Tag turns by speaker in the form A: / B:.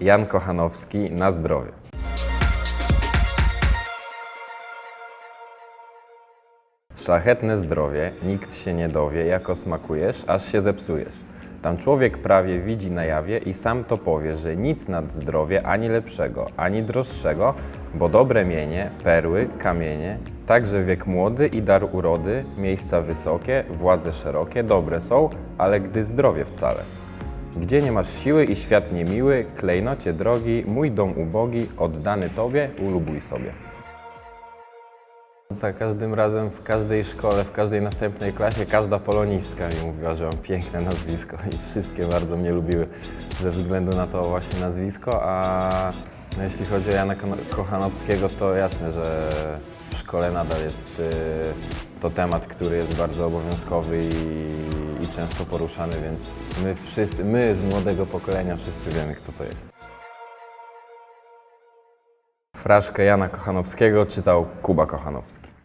A: Jan Kochanowski na zdrowie. Szlachetne zdrowie, nikt się nie dowie, jako smakujesz, aż się zepsujesz. Tam człowiek prawie widzi na jawie i sam to powie, że nic nad zdrowie ani lepszego, ani droższego, bo dobre mienie, perły, kamienie, także wiek młody i dar urody, miejsca wysokie, władze szerokie, dobre są, ale gdy zdrowie wcale. Gdzie nie masz siły i świat niemiły, klejnocie drogi, mój dom ubogi, oddany Tobie, ulubuj sobie. Za każdym razem w każdej szkole, w każdej następnej klasie, każda polonistka mi mówiła, że mam piękne nazwisko i wszystkie bardzo mnie lubiły ze względu na to właśnie nazwisko, a no, jeśli chodzi o Jana Ko- Kochanowskiego, to jasne, że w szkole nadal jest y, to temat, który jest bardzo obowiązkowy i, i często poruszany, więc my wszyscy, my z młodego pokolenia wszyscy wiemy, kto to jest. Fraszkę Jana Kochanowskiego czytał Kuba Kochanowski.